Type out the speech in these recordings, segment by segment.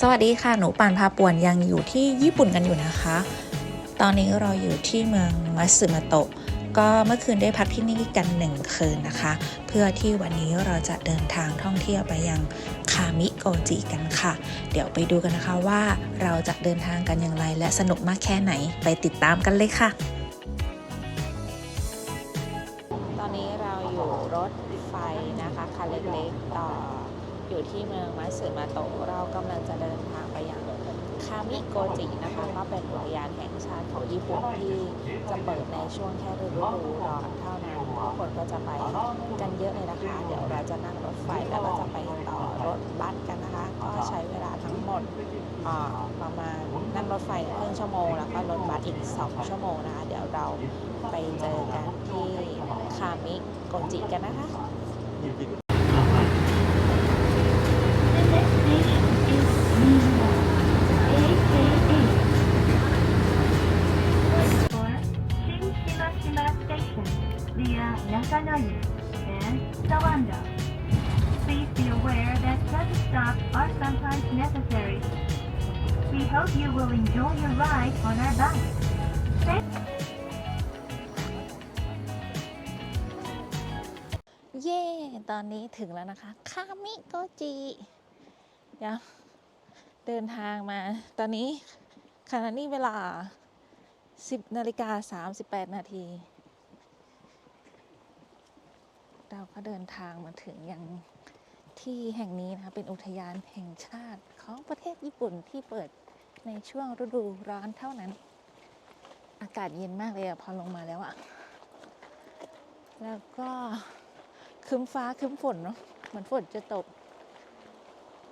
สวัสดีค่ะ หนูปานพาป่วนยังอยู่ที่ญี่ปุ่นกันอยู่นะคะ ตอนนี้เราอยู่ที่เมืองมัตสึมาโตะ ก็เมื่อคืนได้พักที่นี่กันหนึ่งคืนนะคะ เพื่อที่วันนี้เราจะเดินทางท่องเที่ยวไปยังคามิโกจิกันค่ะ เดี๋ยวไปดูกันนะคะว่าเราจะเดินทางกันอย่างไรและสนุกมากแค่ไหนไปติดตามกันเลยค่ะ อยู่ที่เมืองมัตสึมาโตะเรากำลังจะเดินทางไปยังคามิโกจินะคะก็เป็นอุทยานแห่งชาติของญี่ปุ่นที่จะเปิดในช่วงแค่ฤดูร้อนเท่านั้นทุกคนก็จะไปกันเยอะเลยนะคะ เดี๋ยวเราจะนั่งรถไฟแล้วก็จะไปต่อรถบัสกันนะคะ ก็ใช้เวลาทั้งหมดประมาณนั่งรถไฟครึ่งชั่วโมง แล้วก็รถบัสอีก 2 ชั่วโมงนะคะ เดี๋ยวเราไปเจอกันที่คามิโกจิกันนะคะ will enjoy your ride on our bus. Thank เย้ตอนนี้ถึงแล้วนะคะ คามิโกจิเดี๋ยวเดินทางมา ตอนนี้ขณะนี้เวลา 10นาฬิกา38 นาที เราก็เดินทางมาถึงยังที่แห่งนี้นะคะเป็นอุทยานแห่งชาติของประเทศญี่ปุ่นที่เปิด ในช่วงฤดูร้อนเท่านั้น อากาศเย็นมากเลยอะพอลงมาแล้วอะแล้วก็ครึ้มฟ้าครึ้มฝนเนาะเหมือนฝนจะตก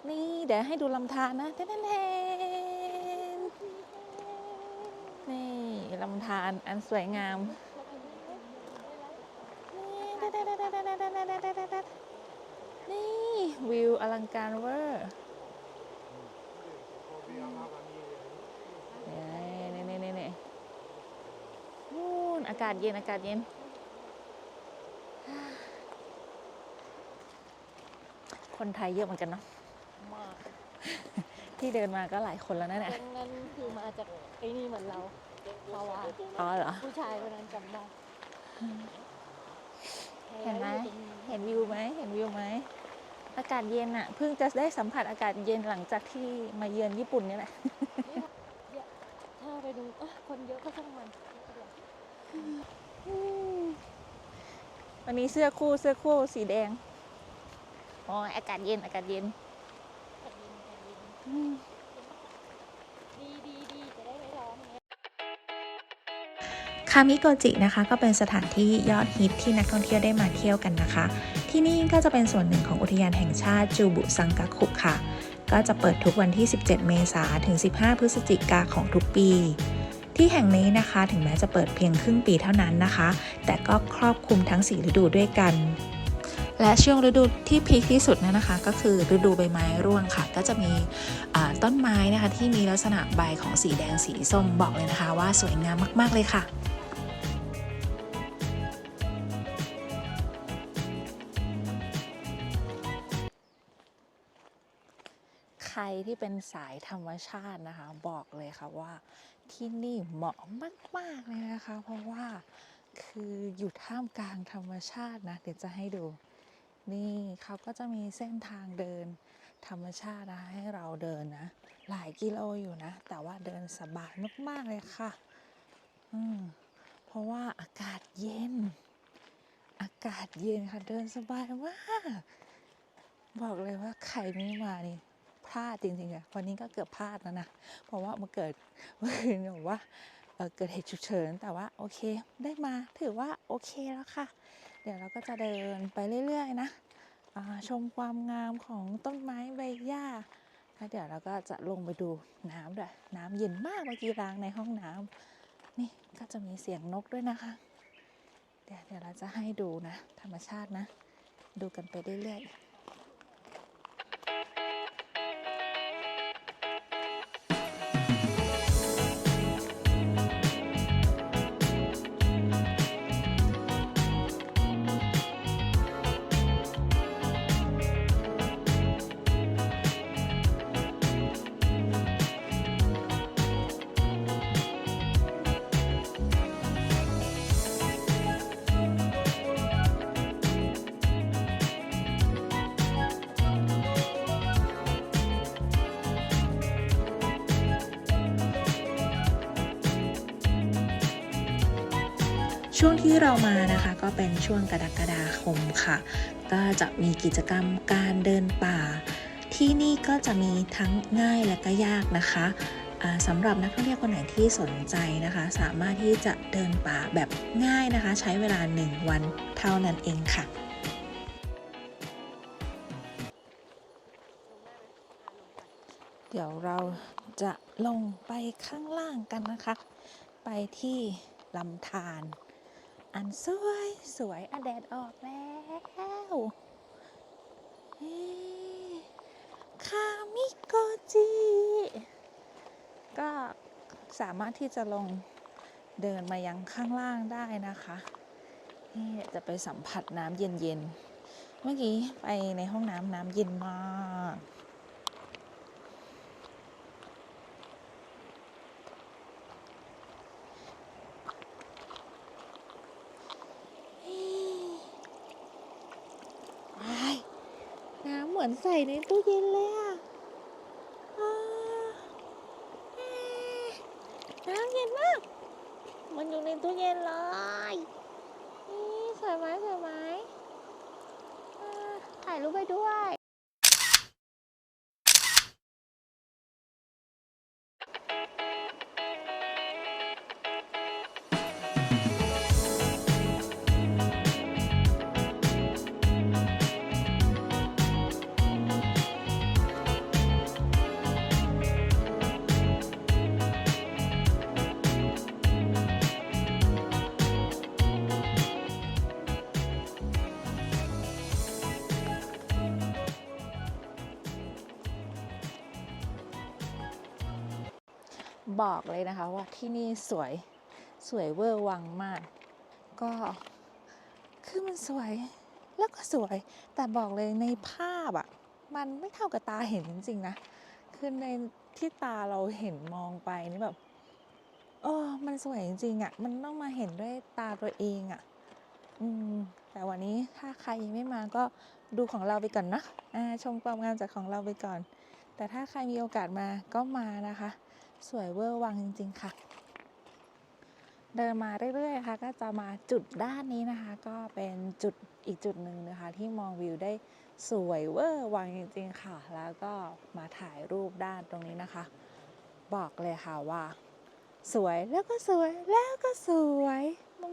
นี่เดี๋ยวให้ดูลำธารนะเทนเทนนี่ลำธารอันสวยงามนี่วิวอลังการเวอร์นี่นี่นี่นี่นู่น อากาศเย็นอากาศเย็น คนไทยเยอะเหมือนกันเนาะมากที่เดินมาก็หลายคนแล้วนะเนี่ยแก๊งนั้นคือมาจากไอ้นี่เหมือนเราภาวะอ๋อเหรอ ผู้ชายคนนั้นจำได้เห็นไหมเห็นวิวไหมเห็นวิวไหมอากาศเย็นอะเพิ่งจะได้สัมผัสอากาศเย็นหลังจากที่มาเยือนญี่ปุ่นนี่แหละถ้าไปดูเอ้ยคนเยอะก็ช่างมัน วันนี้เสื้อคู่เสื้อคู่สีแดง อ๋อ อากาศเย็น อากาศเย็นแผ่นดินแผ่นดินอืมดีดีดีจะได้ไม่ร้องเงี้ยคามิโกจินะคะก็เป็นสถานที่ยอดฮิตที่นักท่องเที่ยวได้มาเที่ยวกันนะคะ ที่นี่ก็จะเป็นส่วนหนึ่งของอุทยานแห่งชาติจูบุซังกาคุค่ะ ก็จะเปิดทุกวันที่ 17 เมษายนถึง 15 พฤศจิกาของทุกปี ที่แห่งนี้นะคะถึงแม้จะเปิดเพียงครึ่งปีเท่านั้นนะคะ แต่ก็ครอบคลุมทั้ง 4 ฤดูด้วยกัน และช่วงฤดูที่พีคที่สุดเนยนะคะ ก็คือฤดูใบไม้ร่วงค่ะ ก็จะมีต้นไม้นะคะที่มีลักษณะใบของสีแดงสีส้มบอกเลยนะคะ ว่าสวยงามมากๆเลยค่ะใครที่เป็นสายธรรมชาตินะคะ บอกเลยค่ะว่า ที่นี่เหมาะมากๆเลยนะคะ เพราะว่าคืออยู่ท่ามกลางธรรมชาตินะ เดี๋ยวจะให้ดู นี่เขาก็จะมีเส้นทางเดินธรรมชาตินะให้เราเดินนะ หลายกิโลอยู่นะ แต่ว่าเดินสบายมากๆเลยค่ะ อืมเพราะว่าอากาศเย็น อากาศเย็นค่ะเดินสบายมาก บอกเลยว่าใครไม่มานี่ พลาดจริงๆอะวันนี้ก็เกือบพลาดแล้วนะ เพราะว่ามาเกิดเมื่อคืนบอกว่าเเกิดเหตุฉุกเฉิน แต่ว่าโอเค ได้มาถือว่าโอเคแล้วค่ะ เดี๋ยวเราก็จะเดินไปเรื่อยๆนะชมความงามของต้นไม้ใบหญ้าแล้วเดี๋ยวเราก็จะลงไปดูน้ำด้วยน้ำเย็นมากเมื่อกี้ล้างในห้องน้ำนี่ก็จะมีเสียงนกด้วยนะคะ เดี๋ยวเดี๋ยวเราจะให้ดูนะ ธรรมชาตินะ ดูกันไปเรื่อยๆ ช่วงที่เรามานะคะก็เป็นช่วงกรกฎาคมค่ะ ก็จะมีกิจกรรมการเดินป่า ที่นี่ก็จะมีทั้งง่ายและก็ยากนะคะสำหรับนักท่องเที่ยวคนไหนที่สนใจนะคะ สามารถที่จะเดินป่าแบบง่ายนะคะ ใช้เวลา 1 วันเท่านั้นเองค่ะเดี๋ยวเราจะลงไปข้างล่างกันนะคะ ไปที่ลำธาร อันสวยสวยอแดดออกแล้วคามิโกจิ ก็สามารถที่จะลงเดินมายังข้างล่างได้นะคะ นี่จะไปสัมผัสน้ำเย็นๆ เมื่อกี้ไปในห้องน้ำน้ำเย็นมาก ว้ายน้ำเห มือนใส่ในตู้เย็นเลยอะน้ำเย็นมาก มันอยู่ในตู้เย็นเลยนี่สวยไหมสวยไหมถ่ายรูปไปด้วย บอกเลยนะคะว่าที่นี่สวยสวยเวอร์วังมาก ก็คือมันสวยแล้วก็สวย แต่บอกเลยในภาพอะมันไม่เท่ากับตาเห็นจริง ๆ นะ คือในที่ตาเราเห็นมองไปนี่แบบเออมันสวยจริงๆอะมันต้องมาเห็นด้วยตาตัวเองอะ อืม แต่วันนี้ถ้าใครยังไม่มาก็ดูของเราไปก่อนนะอ่าชมความงามจากของเราไปก่อน แต่ถ้าใครมีโอกาสมาก็มานะคะ สวยเวอร์วังจริง ๆ ค่ะ เดินมาเรื่อยๆค่ะ ก็จะมาจุดด้านนี้นะคะ ก็เป็นจุดอีกจุดหนึ่งนะคะ ที่มองวิวได้สวยเวอร์วังจริง ๆ ค่ะ แล้วก็มาถ่ายรูปด้านตรงนี้นะคะ บอกเลยค่ะว่า สวยแล้วก็สวยแล้วก็สวย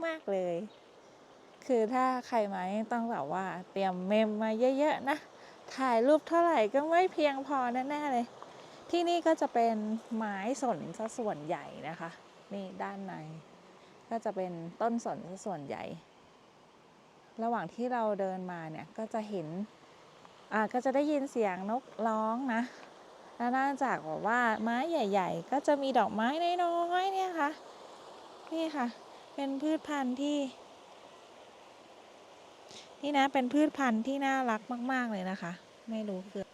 มากๆเลย คือถ้าใครมาต้องแบบว่าเตรียมเมมมาเยอะ ๆ นะ ถ่ายรูปเท่าไหร่ก็ไม่เพียงพอแน่ๆเลย ที่นี่ก็จะเป็นไม้สนซะส่วนใหญ่นะคะ นี่ด้านใน ก็จะเป็นต้นสนซะส่วนใหญ่ ระหว่างที่เราเดินมาเนี่ยก็จะเห็นอ่าก็จะได้ยินเสียงนกร้องนะแล้วนอกจากแบบว่าไม้ใหญ่ ๆ ก็จะมีดอกไม้น้อยๆเนี่ยค่ะนี่ค่ะ เป็นพืชพันธุ์ที่นี่นะเป็นพืชพันธุ์ที่น่ารักมาก ๆ เลยนะคะ ไม่รู้คือ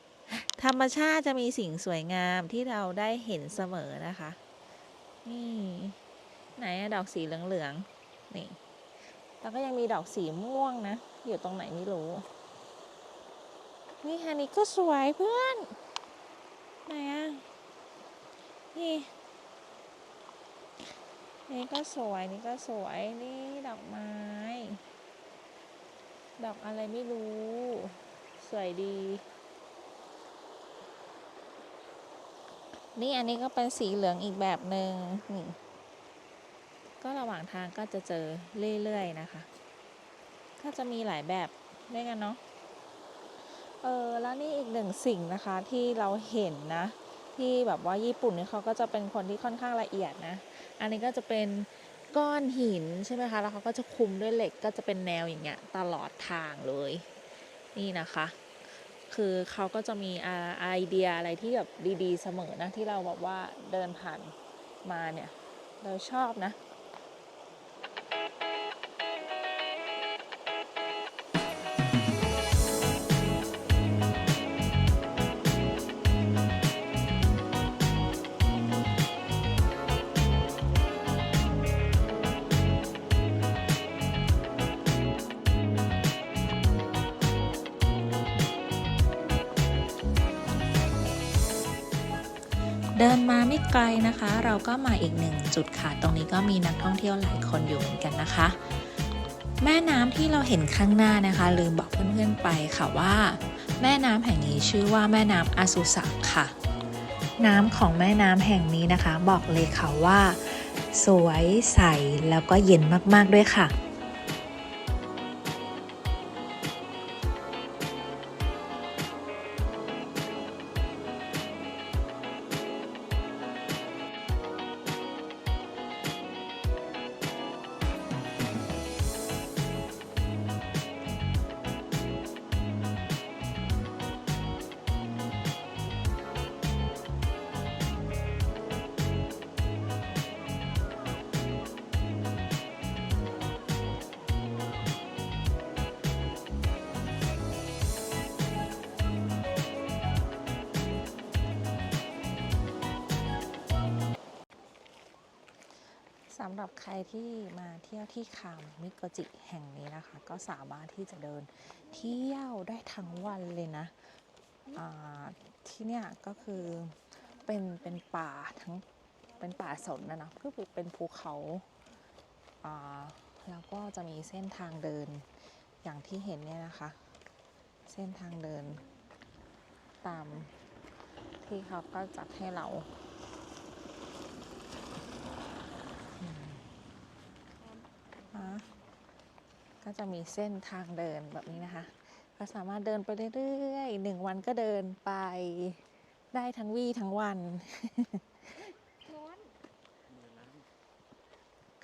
ธรรมชาติจะมีสิ่งสวยงามที่เราได้เห็นเสมอนะคะ นี่ ไหนดอกสีเหลืองๆ นี่ แล้วก็ยังมีดอกสีม่วงนะ อยู่ตรงไหนไม่รู้ นี่ฮันนี่ก็สวยเพื่อน ไหนอะ นี่นี่ก็สวย นี่ก็สวย นี่ดอกไม้ ดอกอะไรไม่รู้ สวยดี นี่อันนี้ก็เป็นสีเหลืองอีกแบบหนึ่งนี่ก็ระหว่างทางก็จะเจอเรื่อยๆนะคะ ก็จะมีหลายแบบด้วยกันเนาะ เออแล้วนี่อีกหนึ่งสิ่งนะคะที่เราเห็นนะ ที่แบบว่าญี่ปุ่นเนี่ยเขาก็จะเป็นคนที่ค่อนข้างละเอียดนะ อันนี้ก็จะเป็นก้อนหินใช่ไหมคะ แล้วเขาก็จะคุมด้วยเหล็กก็จะเป็นแนวอย่างเงี้ยตลอดทางเลย นี่นะคะ คือเขาก็จะมีไอเดียอะไรที่แบบดีๆเสมอนะที่เราบอกว่าเดินผ่านมาเนี่ย เราชอบนะ ไม่ไกลนะคะ เราก็มาอีกหนึ่งจุดค่ะ ตรงนี้ก็มีนักท่องเที่ยวหลายคนอยู่เหมือนกันนะคะ แม่น้ำที่เราเห็นข้างหน้านะคะ ลืมบอกเพื่อนๆไปค่ะว่า แม่น้ำแห่งนี้ชื่อว่าแม่น้ำอาสุสะค่ะ น้ำของแม่น้ำแห่งนี้นะคะ บอกเลยค่ะว่า สวยใสแล้วก็เย็นมากๆด้วยค่ะ สำหรับใครที่มาเที่ยวที่คามมิโกจิแห่งนี้นะคะ ก็สามารถที่จะเดินเที่ยวได้ทั้งวันเลยนะที่เนี่ยก็คือเป็นเป็นป่าทั้งเป็นป่าสนนะนะก็คือเป็นภูเขาอ่าแล้วก็จะมีเส้นทางเดินอย่างที่เห็นเนี่ยนะคะ เส้นทางเดินตามที่เขาก็จัดให้เรา อะ ก็จะมีเส้นทางเดินแบบนี้นะคะ ก็สามารถเดินไปเรื่อยๆหนึ่งวันก็เดินไปได้ทั้งวี่ทั้งวันร้อน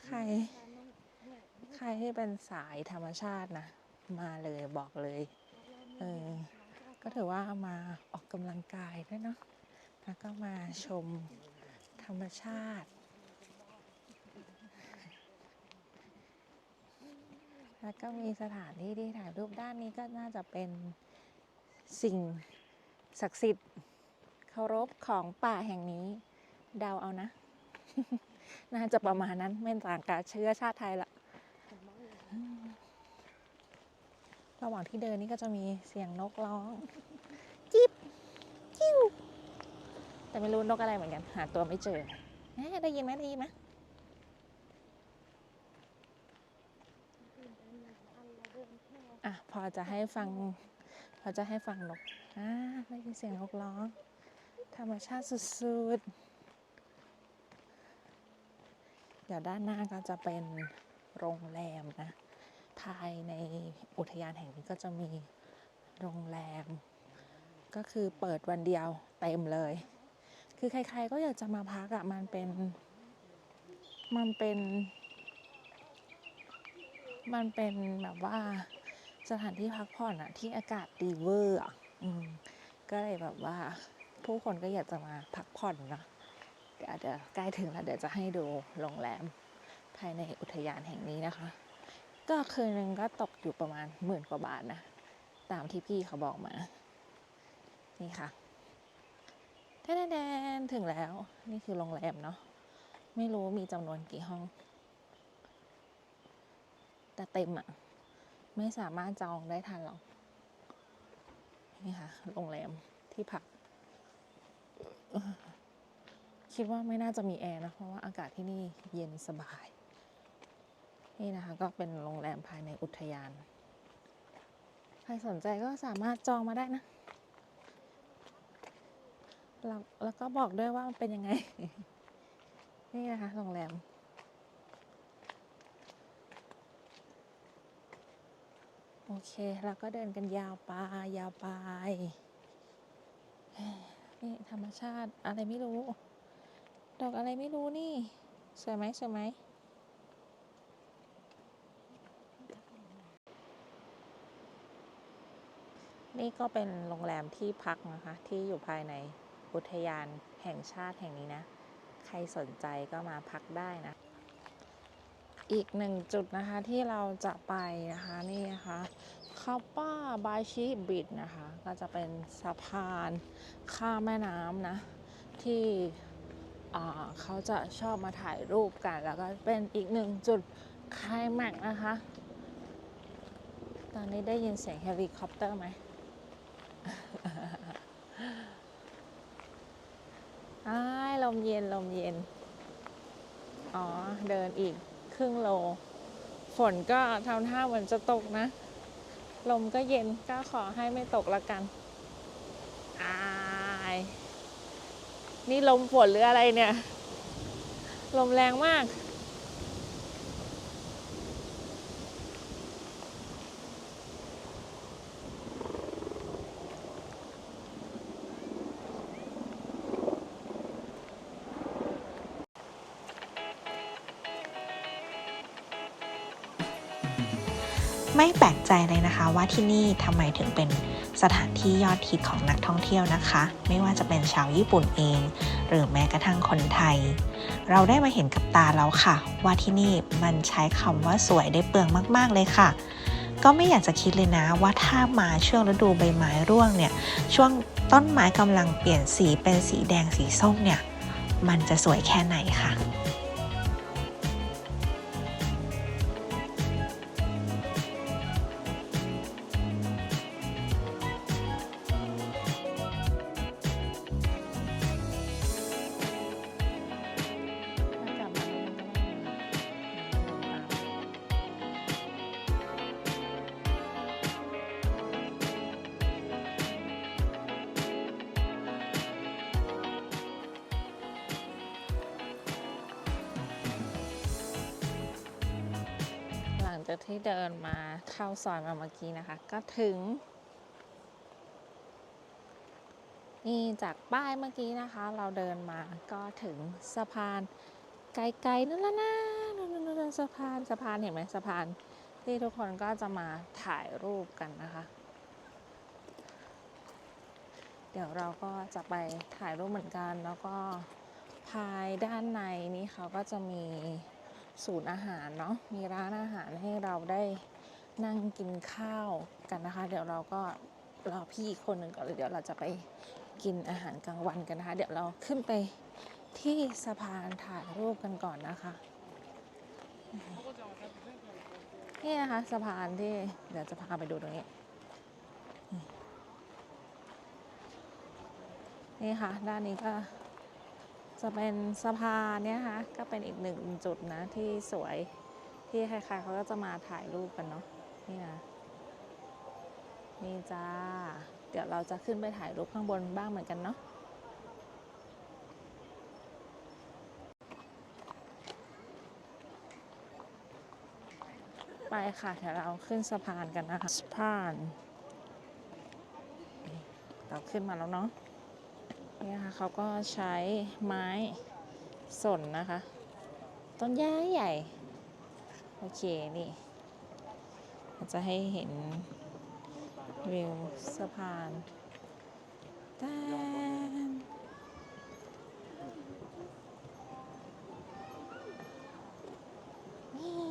ใครใครที่เป็นสายธรรมชาตินะ มาเลยบอกเลยเออก็ถือว่ามาออกกำลังกายด้วยเนาะแล้วก็มาชมธรรมชาติ แล้วก็มีสถานที่ที่ถ่ายรูปด้านนี้ก็น่าจะเป็นสิ่งศักดิ์สิทธิ์เคารพของป่าแห่งนี้เดาเอานะ น่าจะประมาณนั้นไม่ต่างกับเชื้อชาติไทยละระหว่างที่เดินนี่ก็จะมีเสียงนกร้อง จิ๊บจิ้วแต่ไม่รู้นกอะไรเหมือนกัน หาตัวไม่เจอได้ยินไหมได้ยินไหม อะพอจะให้ฟังพอจะให้ฟังนกอ่าได้ยินเสียงนกร้อง ธรรมชาติสุดๆ เดี๋ยวด้านหน้าก็จะเป็นโรงแรมนะ ภายในอุทยานแห่งนี้ก็จะมีโรงแรม ก็คือเปิดวันเดียวเต็มเลย คือใครๆก็อยากจะมาพักอะ่ะมันเป็น มันเป็น มันเป็นแบบว่า สถานที่พักผ่อนอะที่อากาศดีเวอร์อะก็เลยแบบว่า ผู้คนก็อยากจะมาพักผ่อนนะเดี๋ยวเดี๋ยวใกล้ถึงแล้วเดี๋ยวจะให้ดูโรงแรมภายในอุทยานแห่งนี้นะคะ ก็คืนนึงก็ตกอยู่ประมาณหมื่นกว่าบาทนะตามที่พี่เขาบอกมา นี่ค่ะแทนๆถึงแล้ว นี่คือโรงแรมเนาะไม่รู้มีจำนวนกี่ห้อง แต่เต็มอะ ไม่สามารถจองได้ทันหรอก นี่ค่ะ โรงแรมที่พัก คิดว่าไม่น่าจะมีแอร์นะ เพราะว่าอากาศที่นี่เย็นสบาย นี่นะคะ ก็เป็นโรงแรมภายในอุทยาน ใครสนใจก็สามารถจองมาได้นะแล้วแล้วก็บอกด้วยว่ามันเป็นยังไง นี่นะคะโรงแรม โอเคเราก็เดินกันยาวไปยาวไปนี่ธรรมชาติอะไรไม่รู้ ดอกอะไรไม่รู้นี่ สวยไหมสวยไหมนี่ก็เป็นโรงแรมที่พักนะคะ ที่อยู่ภายในอุทยานแห่งชาติแห่งนี้นะ ใครสนใจก็มาพักได้นะ อีกหนึ่งจุดนะคะที่เราจะไปนะคะนี่นะคะคาป้าบายชิบิดนะคะ ก็จะเป็นสะพานข้ามแม่น้ำนะ ที่เขาจะชอบมาถ่ายรูปกัน แล้วก็เป็นอีกหนึ่งจุดไคลายแม็กนะคะ ตอนนี้ได้ยินเสียงเฮลิคอปเตอร์ไหมอ้ายลมเย็นลมเย็น อ๋อ เดินอีก รึ่งโล ฝนก็ทำท่าเหมือนจะตกนะ ลมก็เย็นก็ขอให้ไม่ตกละกันอายนี่ลมฝนหรืออะไรเนี่ย ลมแรงมาก ใจเลยนะคะ ว่าที่นี่ทำไมถึงเป็นสถานที่ยอดฮิตของนักท่องเที่ยวนะคะ ไม่ว่าจะเป็นชาวญี่ปุ่นเอง หรือแม้กระทั่งคนไทย เราได้มาเห็นกับตาแล้วค่ะ ว่าที่นี่มันใช้คำว่าสวยได้เปลืองมาก ๆ เลยค่ะ ก็ไม่อยากจะคิดเลยนะว่าถ้ามาช่วงฤดูใบไม้ร่วงเนี่ยช่วงต้นไม้กำลังเปลี่ยนสีเป็นสีแดงสีส้มเนี่ยมันจะสวยแค่ไหนค่ะ จากที่เดินมาเข้าซอยมาเมื่อกี้นะคะ ก็ถึง นี่จากป้ายเมื่อกี้นะคะ เราเดินมาก็ถึงสะพานไกลๆนั่นละนะนั่นนั่นสะพานสะพานเห็นไหมสะพานที่ทุกคนก็จะมาถ่ายรูปกันนะคะ เดี๋ยวเราก็จะไปถ่ายรูปเหมือนกัน แล้วก็ภายด้านในนี้เขาก็จะมี ศูนย์อาหารเนาะมีร้านอาหารให้เราได้นั่งกินข้าวกันนะคะ เดี๋ยวเราก็รอพี่อีกคนหนึ่งก่อนเลยเดี๋ยวเราจะไปกินอาหารกลางวันกันนะคะ เดี๋ยวเราขึ้นไปที่สะพานถ่ายรูปกันก่อนนะคะนี่นะคะสะพานที่เดี๋ยวจะพาไปดูตรงนี้ นี่ค่ะ ด้านนี้ก็ จะเป็นสะพานเนี่ยค่ะก็เป็นอีกหนึ่งจุดนะที่สวยที่ใครๆเขาก็จะมาถ่ายรูปกันเนาะนี่นะนี่จ้า เดี๋ยวเราจะขึ้นไปถ่ายรูปข้างบนบ้างเหมือนกันเนาะไปค่ะ เดี๋ยวเราขึ้นสะพานกันนะคะสะพาน เราขึ้นมาแล้วเนาะ นี่ค่ะเขาก็ใช้ไม้สนนะคะ ต้นใหญ่ใหญ่ โอเค นี่จะให้เห็นวิวสะพานแตนนี่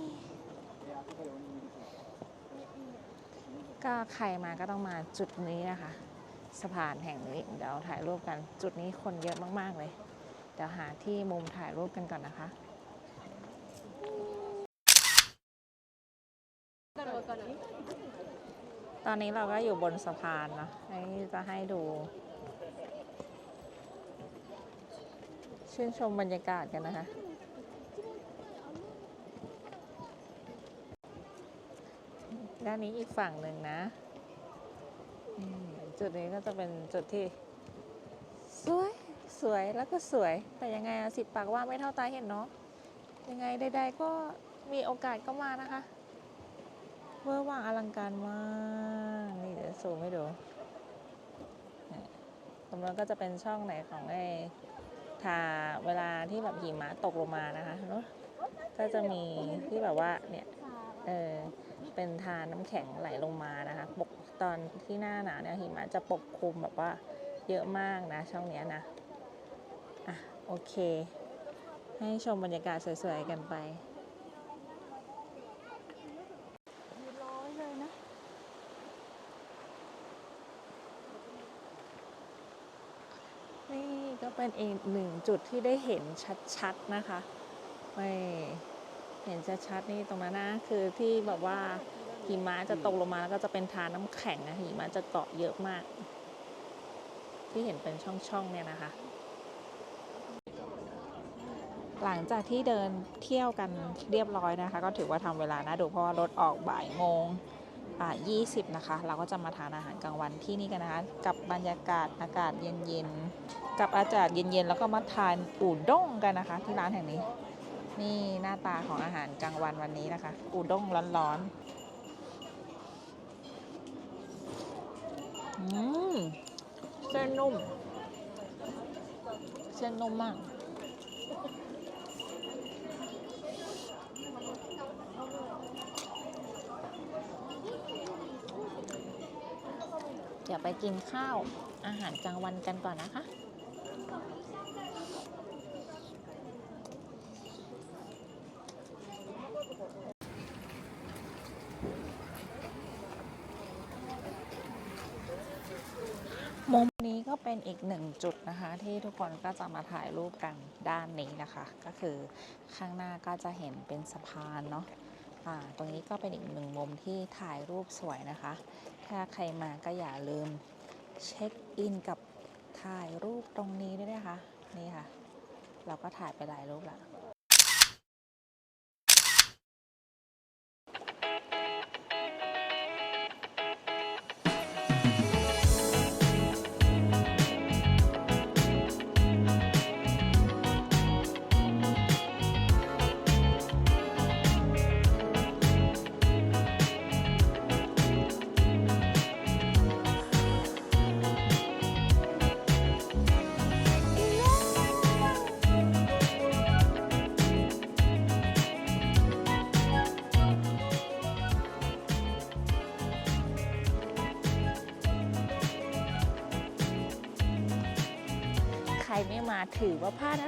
ก็ใครมาก็ต้องมาจุดนี้นะคะ สะพานแห่งนี้ เดี๋ยวถ่ายรูปกัน จุดนี้คนเยอะมาก ๆ เลย เดี๋ยวหาที่มุมถ่ายรูปกันก่อนนะคะตอนนี้เราก็อยู่บนสะพานนะนี่จะให้ดู ชื่นชมบรรยากาศกันนะคะ ด้านนี้อีกฝั่งหนึ่งนะ จุดนี้ก็จะเป็นจุดที่ สวยสวยแล้วก็สวย แต่ยังไงอะสิบปากว่าไม่เท่าตาเห็นเนาะยังไงใดๆก็มีโอกาสก็มานะคะเวอร์ว่างอลังการมาก นี่เดี๋ยวซูมให้ดูตรงนั้นก็จะเป็นช่องไหนของไอ้ ทาเวลาที่แบบหิมะตกลงมานะคะเนาะก็จะมีที่แบบว่าเนี่ยเออเป็นทานน้ำแข็งไหลลงมานะคะปกตอนที่หน้าหนาวเนี่ยหิมะจะปกคลุมแบบว่าเยอะมากนะช่องเนี้ยนะอะโอเค ให้ชมบรรยากาศสวยๆกันไป ร้อยเลยนะ นี่ก็ เป็นอีกหนึ่งจุดที่ได้เห็นชัดๆนะคะไม่เห็นชัดๆนี่ตรงนั้นนะคือที่แบบว่าหิมะจะตกลงมาแล้วก็จะเป็นทานน้ำแข็งนะหิมะจะเกาะเยอะมาก ที่เห็นเป็นช่องๆเนี่ยนะคะ หลังจากที่เดินเที่ยวกันเรียบร้อยนะคะ ก็ถือว่าทำเวลานะดูเพราะว่ารถออกบ่ายโมง 20 นะคะ เราก็จะมาทานอาหารกลางวันที่นี่กันนะคะ กับบรรยากาศอากาศเย็นๆ กับอากาศเย็นๆ แล้วก็มาทานอูด้งกันนะคะ ที่ร้านแห่งนี้ นี่หน้าตาของอาหารกลางวันวันนี้นะคะ อูด้งร้อนๆ อืม เส้นนุ่ม เส้นนุ่มมาก ยวไปกินข้าวอาหารกลางวันกันก่อนนะคะมุมนี้ก็เป็นอีกหนึ่งจุดนะคะ ที่ทุกคนก็จะมาถ่ายรูปกันด้านนี้นะคะ ก็คือข้างหน้าก็จะเห็นเป็นสะพานเนาะอ่าตรงนี้ก็เป็นอีกหนึ่งมุมที่ถ่ายรูปสวยนะคะ ถ้าใครมาก็อย่าลืมเช็คอินกับถ่ายรูปตรงนี้ด้วยนะคะ นี่ค่ะ เราก็ถ่ายไปหลายรูปแล้ว มาถือว่าพลาดนะ